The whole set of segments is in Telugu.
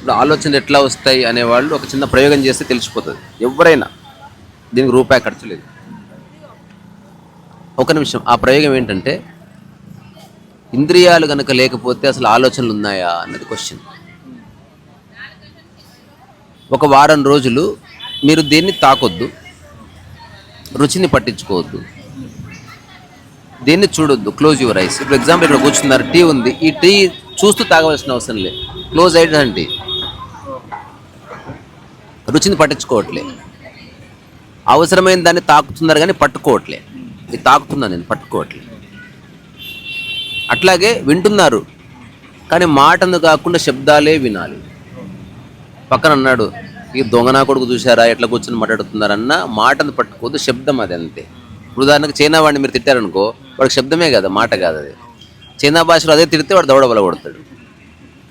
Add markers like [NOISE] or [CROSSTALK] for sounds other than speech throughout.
ఇప్పుడు ఆలోచనలు ఎట్లా వస్తాయి అనేవాళ్ళు ఒక చిన్న ప్రయోగం చేస్తే తెలిసిపోతుంది. ఎవరైనా దీనికి రూపాయి ఖర్చు లేదు. ఒక నిమిషం ఆ ప్రయోగం ఏంటంటే ఇంద్రియాలు కనుక లేకపోతే అసలు ఆలోచనలు ఉన్నాయా అన్నది క్వశ్చన్ ఒక వారం రోజులు మీరు దేన్ని తాకొద్దు రుచిని పట్టించుకోవద్దు దేన్ని చూడొద్దు క్లోజ్ యువర్ ఐస్ ఇప్పుడు ఎగ్జాంపుల్ ఇక్కడ కూర్చున్నారు టీ ఉంది. ఈ టీ చూస్తూ తాగవలసిన అవసరం లేదు. క్లోజ్ అయ్యేది అంటే రుచిని పట్టించుకోవట్లే. అవసరమైన దాన్ని తాకుతున్నారు కానీ పట్టుకోవట్లే. ఇది తాకుతున్నాను నేను పట్టుకోవట్లే. అట్లాగే వింటున్నారు కానీ మాటను కాకుండా శబ్దాలే వినాలి. పక్కన అన్నాడు ఈ దొంగనా కొడుకు చూసారా ఎట్లా కూర్చొని మాట్లాడుతున్నారన్న మాటను పట్టుకోదు శబ్దం అది అంతే. ఇప్పుడు ఉదాహరణకు చైనా వాడిని మీరు తిట్టారనుకో వాడికి శబ్దమే కదా మాట కాదు అది. చైనా భాషలో అదే తిడితే వాడు దౌడబల కొడతాడు.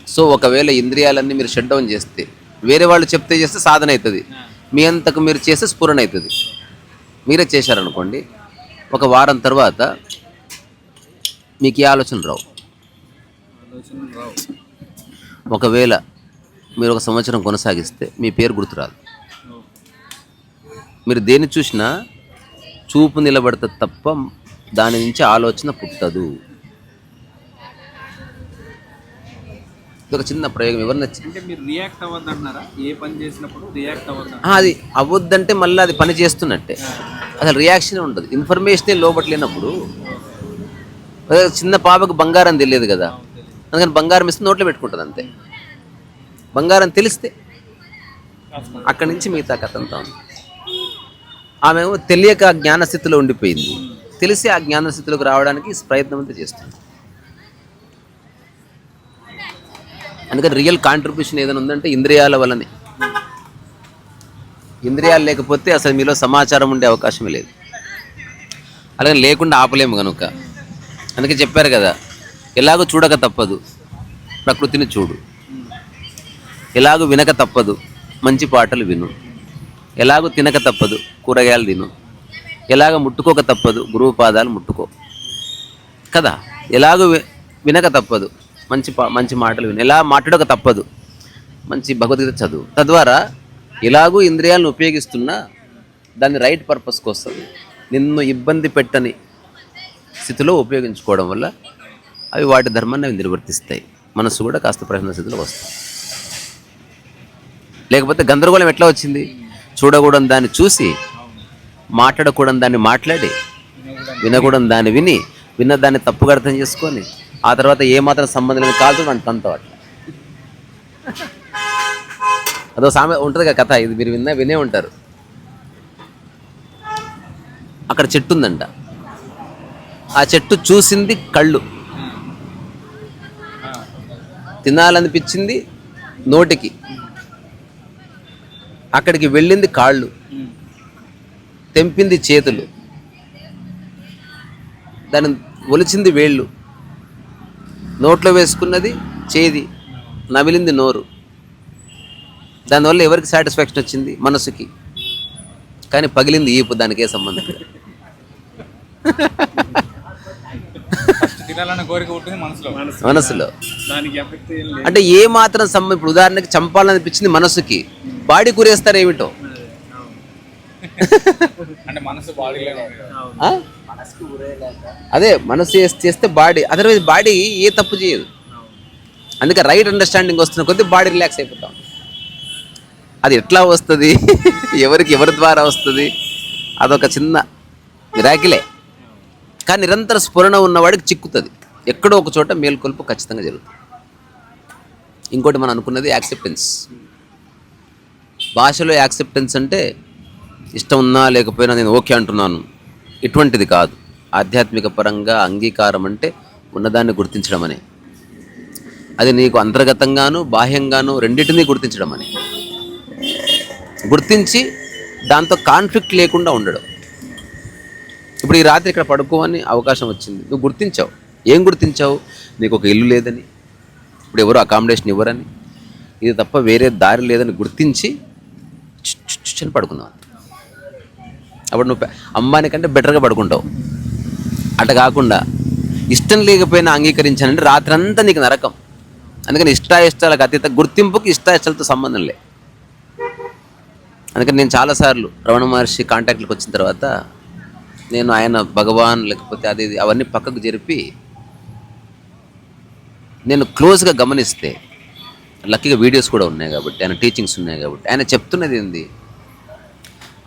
సో ఒకవేళ ఇంద్రియాలన్నీ మీరు షట్ డౌన్ చేస్తే వేరే వాళ్ళు చెప్తే చేస్తే సాధన అవుతుంది. మీ అంతకు మీరు చేస్తే స్ఫురణ అవుతుంది. మీరే చేశారనుకోండి ఒక వారం తర్వాత మీకు ఈ ఆలోచన రావు. ఒకవేళ మీరు ఒక సంవత్సరం కొనసాగిస్తే మీ పేరు గుర్తురాదు. మీరు దేన్ని చూసినా చూపు నిలబడుతుంది తప్ప దాని నుంచి ఆలోచన పుట్టదు. ఒక చిన్న ప్రయోగం. ఎవరు నచ్చి అంటే మీరు రియాక్ట్ అవ్వద్దు అంటున్నారా ఏ పని చేసినప్పుడు రియాక్ట్ అవ్వద్దు ఆ, అది అవ్వద్దంటే మళ్ళీ అది పని చేస్తున్నట్టే. అసలు రియాక్షన్ ఉండదు. ఇన్ఫర్మేషనే లోపట్లేనప్పుడు చిన్న పాపకు బంగారం తెలియదు కదా. అందుకని బంగారం ఇస్తే నోట్లో పెట్టుకుంటుంది అంతే. బంగారం తెలిస్తే అక్కడి నుంచి మిగతా కథ అంతా ఉంది. ఆమె తెలియక జ్ఞానస్థితిలో ఉండిపోయింది. తెలిసి ఆ జ్ఞానస్థితిలోకి రావడానికి ప్రయత్నం అంతా చేస్తుంది. అందుకని రియల్ కాంట్రిబ్యూషన్ ఏదైనా ఉందంటే ఇంద్రియాల వల్లనే. ఇంద్రియాలు లేకపోతే అసలు మీలో సమాచారం ఉండే అవకాశం లేదు. అలాగే లేకుండా ఆపలేము కనుక అందుకే చెప్పారు కదా ఎలాగో చూడక తప్పదు ప్రకృతిని చూడు. ఎలాగో వినక తప్పదు మంచి పాటలు విను. ఎలాగో తినక తప్పదు కూరగాయలు తిను. ఎలాగ ముట్టుకోక తప్పదు గురువు పాదాలు ముట్టుకో. కదా ఎలాగో వినక తప్పదు. మంచి మంచి మాటలు విను. ఎలా మాట్లాడక తప్పదు. మంచి భగవద్గీత చదువు. తద్వారా ఎలాగూ ఇంద్రియాలను ఉపయోగిస్తున్నా దాన్ని రైట్ పర్పస్ కోసం నిన్ను ఇబ్బంది పెట్టని స్థితిలో ఉపయోగించుకోవడం వల్ల అవి వాటి ధర్మాన్ని అవి నిర్వర్తిస్తాయి. మనసు కూడా కాస్త ప్రశ్న స్థితిలో వస్తాయి లేకపోతే గందరగోళం ఎట్లా వచ్చింది? చూడకూడని దాన్ని చూసి మాట్లాడకూడని దాన్ని మాట్లాడి వినకూడని దాన్ని విని విన్న దాన్ని తప్పుగా అర్థం చేసుకొని ఆ తర్వాత ఏ మాత్రం సంబంధం లేని కాదు మన తనతో అట్లా. అదో సామె ఉంటుంది కదా కథ ఇది మీరు విన్నా వినే ఉంటారు. అక్కడ చెట్టు ఉందంట. ఆ చెట్టు చూసింది కళ్ళు. తినాలనిపించింది నోటికి. అక్కడికి వెళ్ళింది కాళ్ళు. తెంపింది చేతులు. దాన్ని ఒలిచింది వేళ్ళు. నోట్లో వేసుకున్నది చేది నమిలింది నోరు. దానివల్ల ఎవరికి సాటిస్ఫాక్షన్ వచ్చింది? మనసుకి. కానీ పగిలింది ఈపు దానికే సంబంధం మనసులో. మనసులో. దానికి ఎఫెక్ట్ ఏం లేదు. అంటే ఏ మాత్రం సంబంధం ఇప్పుడు ఉదాహరణకి చంపాలనిపించింది మనసుకి బాడీ కూరేస్తారు ఏమిటో అంటే మనసు బాడీలో? అదే మనసు చేస్తే- చేస్తే బాడీ అదర్వైజ్ బాడీ ఏ తప్పు చేయదు. అందుకే రైట్ అండర్స్టాండింగ్ వస్తున్న కొద్దీ బాడీ రిలాక్స్ అయిపోతాం. అది ఎట్లా వస్తుంది? [LAUGHS] ఎవరికి ఎవరి ద్వారా వస్తుంది? అదొక చిన్న మిరాకిలే కానీ నిరంతర స్ఫురణ ఉన్నవాడికి చిక్కుతుంది. ఎక్కడో ఒక చోట మేల్కొల్పు ఖచ్చితంగా జరుగుతుంది. ఇంకోటి మనం అనుకున్నది యాక్సెప్టెన్స్ భాషలో యాక్సెప్టెన్స్ అంటే ఇష్టం ఉన్నా లేకపోయినా నేను ఓకే అంటున్నాను. ఇటువంటిది కాదు. ఆధ్యాత్మిక పరంగా అంగీకారం అంటే ఉన్నదాన్ని గుర్తించడం అనే అది నీకు అంతర్గతంగాను బాహ్యంగాను రెండింటినీ గుర్తించడం అని గుర్తించి దాంతో కాన్ఫ్లిక్ట్ లేకుండా ఉండడం. ఇప్పుడు ఈ రాత్రి ఇక్కడ పడుకోవని అవకాశం వచ్చింది. నువ్వు గుర్తించావు. ఏం గుర్తించావు? నీకు ఒక ఇల్లు లేదని ఇప్పుడు ఎవరు అకామిడేషన్ ఇవ్వరని ఇది తప్ప వేరే దారి లేదని గుర్తించి చుచ్ పడుకున్నావు. అప్పుడు నువ్వు అంబానీ కంటే బెటర్గా పడుకుంటావు. అట కాకుండా ఇష్టం లేకపోయినా అంగీకరించానంటే రాత్రంతా నీకు నరకం. అందుకని ఇష్టాయిష్టాలకు అతీత గుర్తింపుకి ఇష్టాయిష్టాలతో సంబంధం లే. అందుకని నేను చాలాసార్లు రమణ మహర్షి కాంటాక్ట్లకు వచ్చిన తర్వాత నేను ఆయన భగవాన్ లేకపోతే అది ఇది అవన్నీ పక్కకు జరిపి నేను క్లోజ్గా గమనిస్తే లక్కీగా వీడియోస్ కూడా ఉన్నాయి కాబట్టి ఆయన టీచింగ్స్ ఉన్నాయి కాబట్టి ఆయన చెప్తున్నది ఏంది?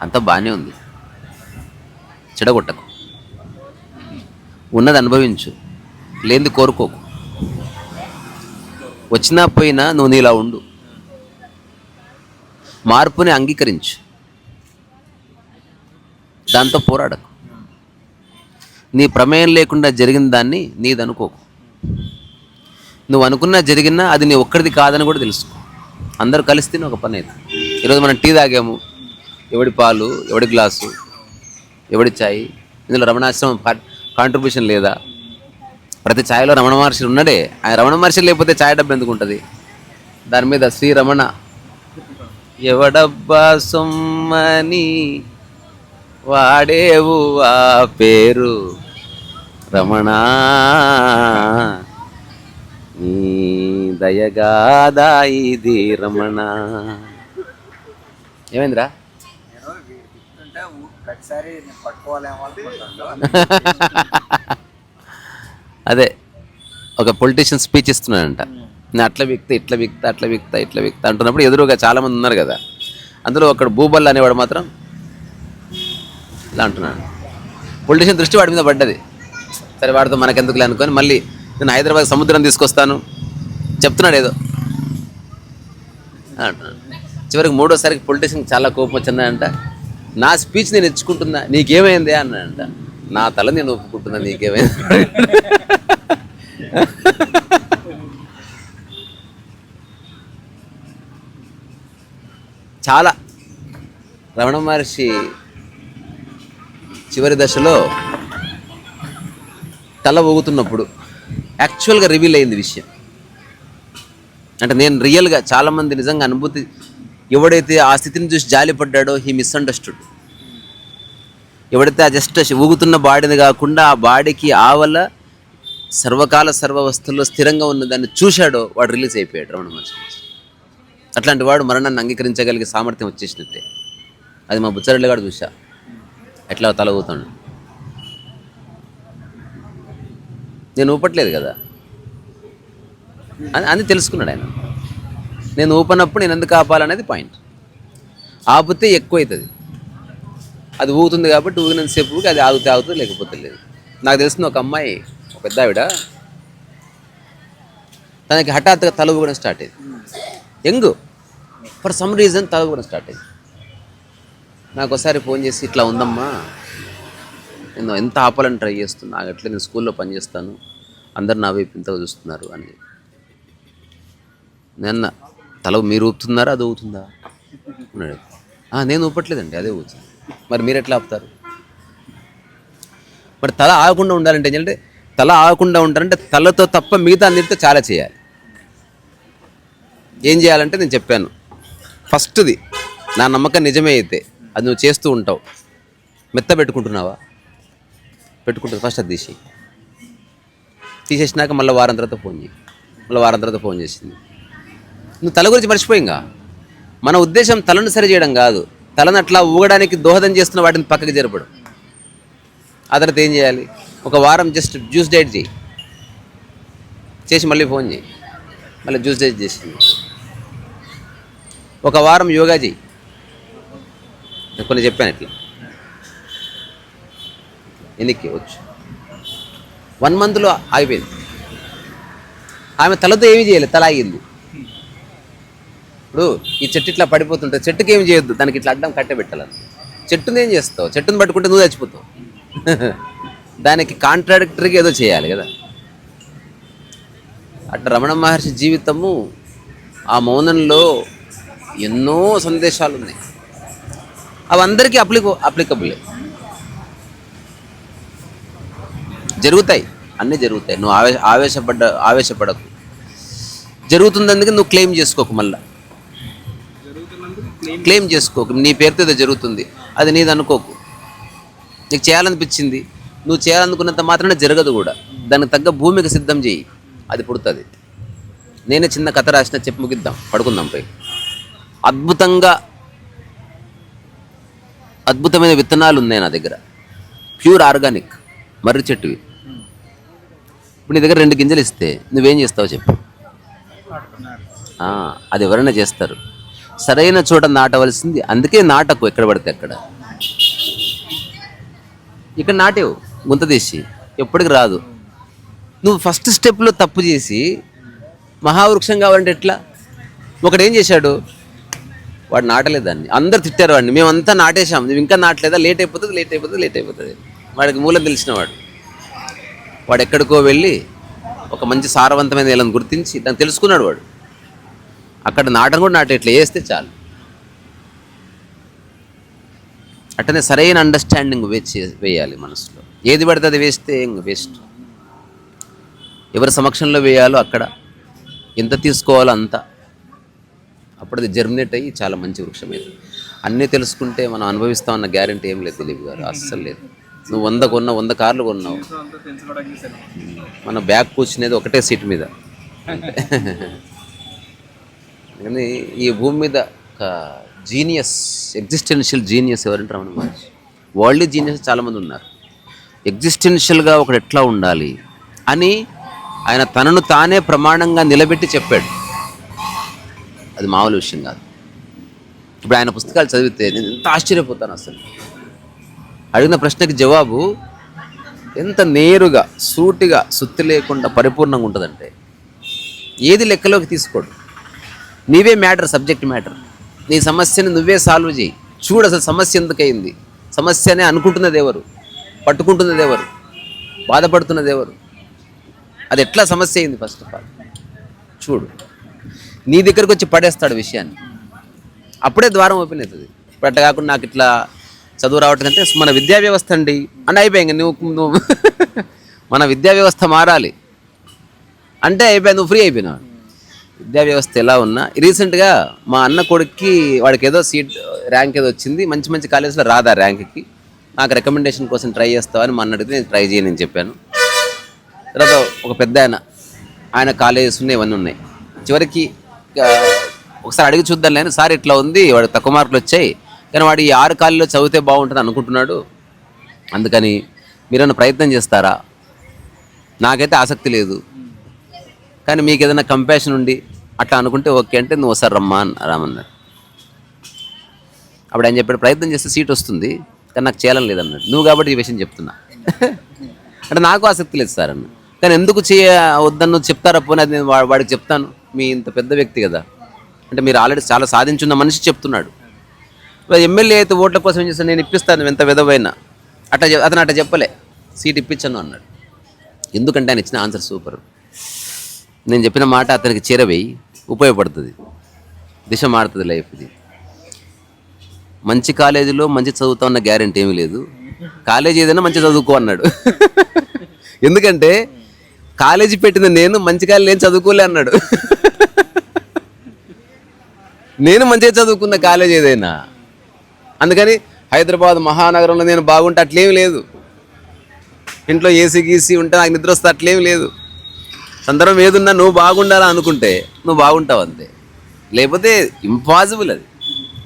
అంతా బాగానే ఉంది. చెడగొట్టకు. ఉన్నది అనుభవించు లేనిది కోరుకోకు. వచ్చినా పోయినా నువ్వు నీలా ఉండు. మార్పుని అంగీకరించు. దాంతో పోరాడకు. నీ ప్రమేయం లేకుండా జరిగిన దాన్ని నీదనుకోకు. నువ్వు అనుకున్నా జరిగినా అది నీ ఒక్కడిది కాదని కూడా తెలుసుకో. అందరూ కలిస్తేనే ఒక పని అయితే ఈరోజు మనం టీ తాగాము. ఎవడి పాలు ఎవడి గ్లాసు ఎవడి ఇందులో రమణాశ్రమం కాంట్రిబ్యూషన్ లేదా? ప్రతి ఛాయలో రమణ మహర్షి ఉన్నాడే. ఆయన రమణ మహర్షి లేకపోతే ఛాయ డబ్బు ఎందుకు ఉంటుంది దాని మీద శ్రీ రమణ ఎవడబ్బా సొమ్మని వాడేవు ఆ పేరు రమణ. నీ దయగాదా ఇది రమణ. ఏమైందిరా? ప్రతిసారి పట్టుకోవాలేమో [LAUGHS] అదే ఒక పొలిటీషియన్ స్పీచ్ ఇస్తున్నాడంట. నేను అట్లా వ్యక్తి ఇట్లా వ్యక్తి అట్లా వ్యక్తి ఇట్లా వ్యక్తి అంటున్నప్పుడు ఎదురుగా చాలామంది ఉన్నారు కదా. అందులో ఒకడు భూబల్ అనేవాడు మాత్రం ఇలా అంటున్నాడు. పొలిటీషియన్ దృష్టి వాడి మీద పడ్డది. సరే వాడితో మనకెందుకులే అనుకొని మళ్ళీ నేను హైదరాబాద్ సముద్రం తీసుకొస్తాను చెప్తున్నాడు ఏదో. అంటున్నాడు. చివరికి మూడోసారికి పొలిటీషియన్ చాలా కోపం వచ్చిందంట. నా స్పీచ్ నేను ఎచ్చుకుంటున్నా నీకేమైంది అన్నాడంట. నా తల నేను ఒప్పుకుంటున్నా నీకేమైంది? చాలా. రమణ మహర్షి చివరి దశలో తల ఊగుతున్నప్పుడు యాక్చువల్గా రివీల్ అయింది విషయం. అంటే నేను రియల్గా చాలామంది నిజంగా అనుభూతి ఎవడైతే ఆ స్థితిని చూసి జాలిపడ్డాడో హీ మిస్అండర్స్టూడ్. ఎవడైతే ఆ జస్ట్ ఊగుతున్న బాడీని కాకుండా ఆ బాడీకి ఆవల సర్వకాల సర్వవస్థల్లో స్థిరంగా ఉన్న దాన్ని చూశాడో వాడు రిలీజ్ అయిపోయాడు రమణ మహర్షి. అట్లాంటి వాడు మరణాన్ని అంగీకరించగలిగే సామర్థ్యం వచ్చేసినట్టే. అది మా బుచ్చరెడ్డి గారు చూశా. ఎట్లా తల ఊతాడు నేను ఊపట్లేదు కదా. అని అని తెలుసుకున్నాడు ఆయన. నేను ఊపనప్పుడు నేను ఎందుకు ఆపాలనేది పాయింట్ ఆపితే ఎక్కువ అవుతుంది. అది ఊగుతుంది కాబట్టి ఊగినంతసేపు సేపుకి అది ఆగుతే ఆగుతుంది లేకపోతే లేదు. నాకు తెలిసిన ఒక అమ్మాయి ఒక పెద్ద ఆవిడ తనకి హఠాత్తుగా తల ఊగడం స్టార్ట్ అయింది యంగ్ ఫర్ సమ్ రీజన్ తల ఊగడం స్టార్ట్ అయింది నాకు ఒకసారి ఫోన్ చేసి ఇట్లా ఉందమ్మా నేను ఎంత ఆపాలని ట్రై చేస్తున్నా అట్లే నేను స్కూల్లో పనిచేస్తాను అందరు నా వైపు ఇంతగా చూస్తున్నారు అని నిన్న తల మీరు ఊపుతున్నారా అది ఊపుతుందా? నేను ఊపట్లేదండి అదే ఊపుతుంది. మరి మీరు ఎట్లా ఆపుతారు? మరి తల ఆగకుండా ఉండాలంటే ఏంటంటే తల ఆగకుండా ఉంటారంటే తలతో తప్ప మిగతా అన్నిటితో చాలా చేయాలి. ఏం చేయాలంటే నేను చెప్పాను. ఫస్ట్ది నా నమ్మకం నిజమే అయితే అది నువ్వు చేస్తూ ఉంటావు. మెత్త పెట్టుకుంటున్నావా? పెట్టుకుంటుంది ఫస్ట్ అది తీసి తీసేసినాక మళ్ళీ వారం తర్వాత ఫోన్ చేయి. మళ్ళీ వారం తర్వాత ఫోన్ చేసింది. నువ్వు తల గురించి మర్చిపోయింగా? మన ఉద్దేశం తలను సరి చేయడం కాదు. తలను అట్లా ఊగడానికి దోహదం చేస్తున్న వాటిని పక్కకి జరపడం. ఆ తర్వాత ఏం చేయాలి? ఒక వారం జస్ట్ జ్యూస్ డైట్ చేయి. చేసి మళ్ళీ ఫోన్ చేయి. మళ్ళీ జ్యూస్ డైట్ చేసింది. ఒక వారం యోగా చేయి. నేను కొన్ని చెప్పాను ఇట్లా. ఎన్నికి వచ్చు? వన్ మంత్లో ఆగిపోయింది. ఆమె తలతో ఏమీ చేయలేదు. తల ఆగింది. ఇప్పుడు ఈ చెట్టు ఇట్లా పడిపోతుంటే చెట్టుకి ఏం చేయొద్దు? దానికి ఇట్లా అడ్డం కట్టే చెట్టుని ఏం చేస్తావు? చెట్టుని పట్టుకుంటే నువ్వు చచ్చిపోతావు. [LAUGHS] దానికి కాంట్రాడిక్టరీగా ఏదో చేయాలి కదా. అట్లా రమణ మహర్షి జీవితము ఆ మౌనంలో ఎన్నో సందేశాలు ఉన్నాయి. అవి అందరికీ అప్లిక అప్లికబులే జరుగుతాయి. అన్నీ జరుగుతాయి. నువ్వు ఆవేశ ఆవేశపడ్డ ఆవేశపడకు. జరుగుతుందందుకు నువ్వు క్లెయిమ్ చేసుకోకు మళ్ళీ. క్లెయిమ్ చేసుకోకు. నీ పేరుతో ఏదో జరుగుతుంది. అది నీది అనుకోకు. నీకు చేయాలనిపించింది. నువ్వు చేయాలనుకున్నంత మాత్రమే జరగదు కూడా. దానికి తగ్గ భూమికి సిద్ధం చేయి. అది పుడుతుంది. నేనే చిన్న కథ రాసిన చెప్పి ముగిద్దాం. పడుకుందాం పోయి. అద్భుతంగా అద్భుతమైన విత్తనాలు ఉన్నాయి నా దగ్గర. ప్యూర్ ఆర్గానిక్ మర్రి చెట్టువి. ఇప్పుడు నీ దగ్గర రెండు గింజలు ఇస్తే నువ్వేం చేస్తావు చెప్పు. అది ఎవరైనా చేస్తారు. సరైన చోట నాటవలసింది. అందుకే నాటకు ఎక్కడ పడితే అక్కడ. ఇక్కడ నాటేవు గుంత తీసి. ఎప్పటికి రాదు. నువ్వు ఫస్ట్ స్టెప్లో తప్పు చేసి మహావృక్షం కావాలంటే ఎట్లా? ఒకడు ఏం చేశాడు? వాడు నాటలేదు దాన్ని. అందరు తిట్టారు వాడిని. మేమంతా నాటేశాం. నువ్వు ఇంకా నాటలేదా? లేట్ అయిపోతుంది లేట్ అయిపోతుంది లేట్ అయిపోతుంది. వాడికి మూలం తెలిసిన వాడు. వాడు ఎక్కడికో వెళ్ళి ఒక మంచి సారవంతమైన నేలను గుర్తించి దాన్ని తెలుసుకున్నాడు వాడు. అక్కడ నాటను కూడా నాటేట్లా వేస్తే చాలు. అట్టనే సరైన అండర్స్టాండింగ్ వేయాలి మనసులో. ఏది పడితే అది వేస్తే వేస్ట్ ఎవరి సమక్షంలో వేయాలో అక్కడ. ఎంత తీసుకోవాలో అంత. అప్పుడు అది జర్మినేట్ అయ్యి చాలా మంచి వృక్షం అన్నీ తెలుసుకుంటే మనం అనుభవిస్తామన్న గ్యారంటీ ఏం లేదు దిలీప్ గారు అస్సలు లేదు. నువ్వు వంద కొన్నావు వంద కార్లు కొన్నావు. మన బ్యాగ్ కూర్చునేది ఒకటే సీట్ మీద. [LAUGHS] కానీ ఈ భూమి మీద ఒక జీనియస్ ఎగ్జిస్టెన్షియల్ జీనియస్ ఎవరంటే రమణ మహర్షి? వరల్డ్ జీనియస్ చాలామంది ఉన్నారు. ఎగ్జిస్టెన్షియల్గా ఒకడు ఎట్లా ఉండాలి అని ఆయన తనను తానే ప్రమాణంగా నిలబెట్టి చెప్పాడు. అది మామూలు విషయం కాదు. ఇప్పుడు ఆయన పుస్తకాలు చదివితే నేను ఎంత ఆశ్చర్యపోతాను అసలు. అడిగిన ప్రశ్నకి జవాబు ఎంత నేరుగా సూటిగా సుత్తి లేకుండా పరిపూర్ణంగా ఉంటుందంటే ఏది లెక్కలోకి తీసుకోడు. నీవే మ్యాటర్ సబ్జెక్ట్ మ్యాటర్. నీ సమస్యని నువ్వే సాల్వ్ చేయి. చూడు అసలు సమస్య ఎందుకయింది సమస్య అనే అనుకుంటున్నది ఎవరు? పట్టుకుంటున్నది ఎవరు? బాధపడుతున్నది ఎవరు? అది ఎట్లా సమస్య అయింది ఫస్ట్ ఆఫ్ ఆల్ చూడు. నీ దగ్గరకు వచ్చి పడేస్తాడు విషయాన్ని. అప్పుడే ద్వారం ఓపెన్ అవుతుంది. ఇప్పుడు అట్లా కాకుండా నాకు ఇట్లా చదువు రావటం అంటే మన విద్యా వ్యవస్థ అండి. అని అయిపోయింది నువ్వు నువ్వు. [LAUGHS] మన విద్యా వ్యవస్థ మారాలి. అంటే అయిపోయింది నువ్వు ఫ్రీ అయిపోయినావు. విద్యా వ్యవస్థ ఎలా ఉన్నా రీసెంట్గా మా అన్న కొడుక్కి వాడికి ఏదో సీట్ ర్యాంక్ ఏదో వచ్చింది మంచి మంచి కాలేజీలో రాదా ర్యాంక్కి నాకు రికమెండేషన్ కోసం ట్రై చేస్తావని మా అన్న అడిగితే నేను ట్రై చేయనని చెప్పాను. తర్వాత ఒక పెద్ద ఆయన ఆయన కాలేజెస్ ఉన్నాయి ఇవన్నీ ఉన్నాయి. చివరికి ఒకసారి అడిగి చూద్దాం లేని సార్ ఇట్లా ఉంది వాడు తక్కువ మార్కులు వచ్చాయి కానీ వాడు ఈ ఆరు కాలేజీలో చదివితే బాగుంటుంది అనుకుంటున్నాడు. అందుకని మీరేమైనా ప్రయత్నం చేస్తారా? నాకైతే ఆసక్తి లేదు. కానీ మీకు ఏదైనా కంపాషన్ ఉండి అట్లా అనుకుంటే ఓకే అంటే నువ్వు ఒకసారి రమ్మా అని రామన్నాడు అప్పుడు ఆయన చెప్పాడు ప్రయత్నం చేస్తే సీట్ వస్తుంది కానీ నాకు చేయాలని లేదన్నాడు నువ్వు కాబట్టి ఈ విషయం చెప్తున్నా. [LAUGHS] అంటే నాకు ఆసక్తి లేదు సార్ అన్న. కానీ ఎందుకు చేయ వద్దన్ను నువ్వు చెప్తారా? పోనీ అది నేను వాడికి చెప్తాను. మీ ఇంత పెద్ద వ్యక్తి కదా. అంటే మీరు ఆల్రెడీ చాలా సాధించున్న మనిషి చెప్తున్నాడు. ఎమ్మెల్యే అయితే ఓట్ల కోసం ఏం చేస్తాను నేను ఇప్పిస్తాను నువ్వు ఎంత విధవైనా. అట్లా అతను అట్లా చెప్పలే. సీట్ ఇప్పించను అన్నాడు. ఎందుకంటే ఆయన ఇచ్చిన ఆన్సర్ సూపర్. నేను చెప్పిన మాట అతనికి చేరవేయి ఉపయోగపడుతుంది. దిశ మారుతుంది లైఫ్ ఇది. మంచి కాలేజీలో మంచి చదువుతా ఉన్న గ్యారెంటీ ఏమీ లేదు. కాలేజీ ఏదైనా మంచి చదువుకో అన్నాడు. [LAUGHS] ఎందుకంటే కాలేజీ పెట్టిన నేను మంచి కాలేజీ నేను చదువుకోలే అన్నాడు. [LAUGHS] నేను మంచిగా చదువుకున్న కాలేజ్ ఏదైనా. అందుకని హైదరాబాద్ మహానగరంలో నేను బాగుంటే అట్లేమి లేదు. ఇంట్లో ఏసీ గీసీ ఉంటే నాకు నిద్ర వస్తే అట్లేం లేదు. సందర్భం ఏదున్నా నువ్వు బాగుండాలా అనుకుంటే నువ్వు బాగుంటావు అంతే. లేకపోతే ఇంపాసిబుల్ అది.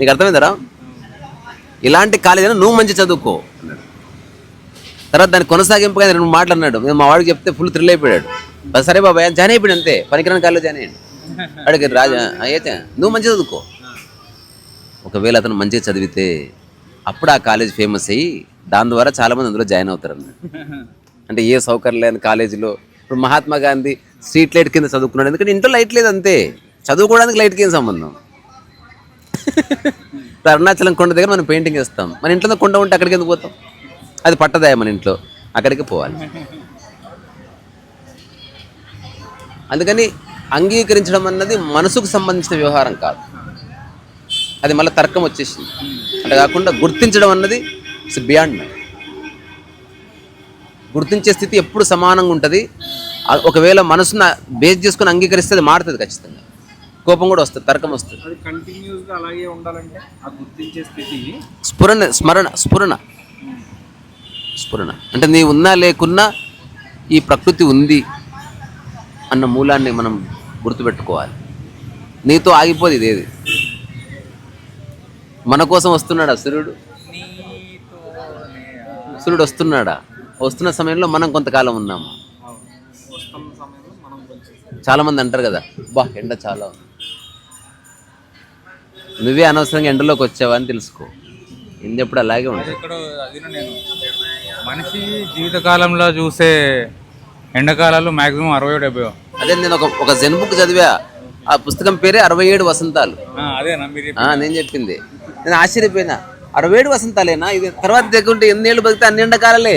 నీకు అర్థమైందరా ఇలాంటి కాలేజీ నువ్వు మంచి చదువుకో అన్నాడు. తర్వాత దాన్ని కొనసాగింపుగా రెండు మాటలు అన్నాడు. నేను మా వాడికి చెప్తే ఫుల్ థ్రిల్ అయిపోయాడు. "బా, సరే బాబాయ్ జాయిన్ అయిపోయాడు అంతే. పనికిరాని కాలేజ్ జాయిన్ అయ్యాడు. అడిగారు రాజా అయితే నువ్వు మంచిగా చదువుకో. ఒకవేళ అతను మంచిగా చదివితే అప్పుడు ఆ కాలేజ్ ఫేమస్ అయ్యి దాని ద్వారా చాలామంది అందులో జాయిన్ అవుతారు అన్నాడు. అంటే ఏ సౌకర్యం లేని కాలేజీలో ఇప్పుడు మహాత్మా గాంధీ స్ట్రీట్ లైట్ కింద చదువుకున్నాడు. ఎందుకంటే ఇంట్లో లైట్ లేదు అంతే. చదువుకోవడానికి లైట్కి ఏం సంబంధం. అరుణాచలం కొండ దగ్గర మనం పెయింటింగ్ వేస్తాం. మన ఇంట్లో కొండ ఉంటే అక్కడికి ఎందుకు పోతాం? అది పట్టదాయ మన ఇంట్లో. అక్కడికి పోవాలి. అందుకని అంగీకరించడం అన్నది మనసుకు సంబంధించిన వ్యవహారం కాదు. అది మళ్ళీ తర్కం వచ్చేసింది. అట్లా కాకుండా గుర్తించడం అన్నది ఇట్స్ బియాండ్ మై గుర్తించే స్థితి ఎప్పుడు సమానంగా ఉంటుంది? ఒకవేళ మనసును బేస్ చేసుకుని అంగీకరిస్తే అది మారుతుంది ఖచ్చితంగా. కోపం కూడా వస్తుంది తర్కం వస్తుంది. అది కంటిన్యూస్గా అలాగే ఉండాలంటే ఆ గుర్తించే స్థితి. స్ఫురణ స్మరణ స్ఫురణ. స్ఫురణ. అంటే నీ ఉన్నా లేకున్నా ఈ ప్రకృతి ఉంది అన్న మూలాన్ని మనం గుర్తుపెట్టుకోవాలి. నీతో ఆగిపోదు ఇదేది. మన కోసం వస్తున్నాడా సూర్యుడు? సూర్యుడు వస్తున్నాడా? వస్తున్న సమయంలో మనం కొంతకాలం ఉన్నాము వస్తున్న సమయంలో మనం కొంచెం చాలా మంది అంటారు కదా బా ఎండ చాలా ఉంది. నువ్వే అనవసరంగా ఎండలోకి వచ్చావా అని తెలుసుకో. ఎండ ఎప్పుడు అలాగే ఉంటుంది. మనిషి జీవితకాలంలో చూసే ఎండాకాలాలు మాక్సిమం అరవై డెబ్బై. అదే నేను ఒక ఒక జెన్ బుక్ చదివా. ఆ పుస్తకం పేరే అరవై ఏడు వసంతాలు. నేను చెప్పింది. నేను ఆశ్చర్యపోయినా. అరవై ఏడు వసంతాలేనా? ఇది తర్వాత దగ్గరుంటే ఎన్ని ఏళ్ళు బతికితే అన్ని ఎండకాలాలే?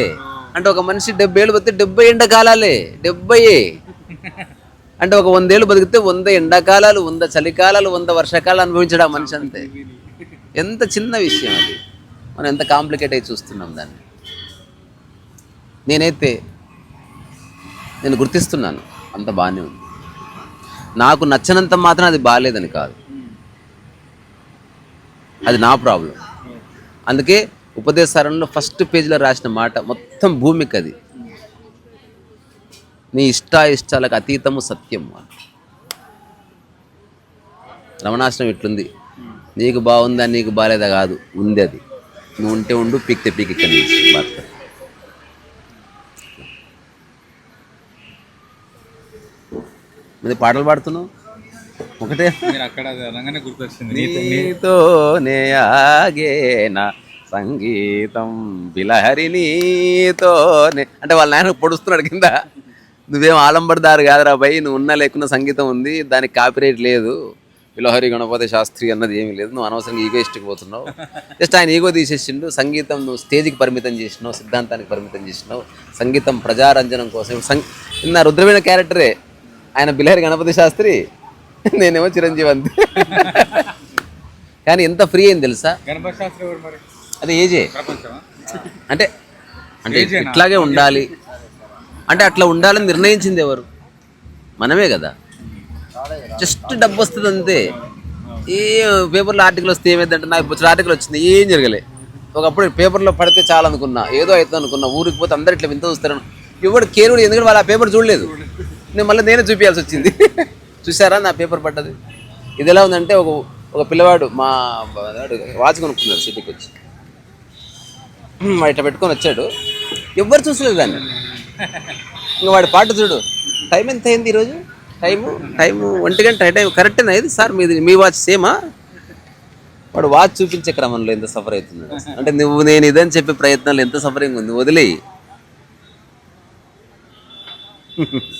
అంటే ఒక మనిషి డెబ్బై ఏళ్ళు బతికితే డెబ్బై ఎండకాలాలే డెబ్బై. అంటే ఒక వందేళ్ళు బతికితే వంద ఎండాకాలాలు వంద చలికాలాలు వంద వర్షాకాలాలు అనుభవించడం ఆ మనిషి అంతే. ఎంత చిన్న విషయం అది. మనం ఎంత కాంప్లికేట్ అయి చూస్తున్నాం దాన్ని. నేనైతే నేను గుర్తిస్తున్నాను అంత బాగానే ఉంది. నాకు నచ్చనంత మాత్రం అది బాగాలేదని కాదు. అది నా ప్రాబ్లం. అందుకే ఉపదేశారంలో ఫస్ట్ పేజీలో రాసిన మాట మొత్తం భూమికి అది నీ ఇష్ట ఇష్టాలకు అతీతము సత్యము అని. రమణాశ్రమం ఇట్లుంది. నీకు బాగుందా నీకు బాగాలేదా కాదు ఉంది అది నువ్వు ఉంటే ఉండు పీక్తే పీక్ ఇక్కడి నుంచి భర్త మరి పాటలు పాడుతున్నావు? ఒకటే? అక్కడ గుర్తొచ్చింది. నీతో- నీ- ఆగేనా? సంగీతం బిలహరి నీతోనే. అంటే వాళ్ళ నాయన పొడుస్తున్నాడు కింద. నువ్వేం ఆలంబరదారు కాదురా భయ్ నువ్వు ఉన్నా లేకున్నా సంగీతం ఉంది దానికి కాపీరైట్ లేదు. బిలహరి గణపతి శాస్త్రి అన్నది ఏమీ లేదు నువ్వు అనవసరంగా ఈగో ఇష్టకు పోతున్నావు. జస్ట్ ఆయన ఈగో తీసేసిండు సంగీతం నువ్వు స్టేజ్కి పరిమితం చేసినావు సిద్ధాంతానికి పరిమితం చేసినావు. సంగీతం ప్రజారంజనం కోసం. సం సంగ నా రుద్రమైన క్యారెక్టరే ఆయన బిలహరి గణపతి శాస్త్రి. నేనేమో చిరంజీవి అంతే. కానీ ఎంత ఫ్రీ అయింది తెలుసా? గణపతి శాస్త్రి అది ఏజే అంటే అంటే ఇట్లాగే ఉండాలి. అంటే అట్లా ఉండాలని నిర్ణయించింది ఎవరు? మనమే కదా. జస్ట్ డబ్బు వస్తుంది అంతే. ఏ పేపర్లో ఆర్టికల్ వస్తే ఏమైందంటే నాకు ఇప్పుడు ఆర్టికల్ వచ్చింది ఏం జరగలే. ఒకప్పుడు పేపర్లో పడితే చాలా అనుకున్నా ఏదో అవుతుంది అనుకున్నా ఊరికి పోతే అందరు ఇట్లా వింత చూస్తారు. ఎవడు కేరుడు ఎందుకంటే వాళ్ళు ఆ పేపర్ చూడలేదు. నేను మళ్ళీ నేనే చూపించాల్సి వచ్చింది. చూసారా నా పేపర్ పడ్డది? ఇది ఎలా ఉందంటే ఒక ఒక పిల్లవాడు మా వాచ్ కొనుక్కున్నాడు సిటీకి వచ్చి. ఇట్లా పెట్టుకొని వచ్చాడు. ఎవ్వరు చూసలేదు దాన్ని. ఇంకా వాడి పాట చూడు. టైం ఎంత అయింది ఈరోజు టైము టైము ఒంటి గంట టైం కరెక్టేనా ఇది? సార్ మీది మీ వాచ్ సేమా వాడు వాచ్ చూపించే క్రమంలో ఎంత సఫర్ అవుతున్నాడు. [LAUGHS] అంటే నువ్వు నేను ఇదని చెప్పే ప్రయత్నాలు ఎంత సఫరింగ్ ఉంది? వదిలేయి. [LAUGHS]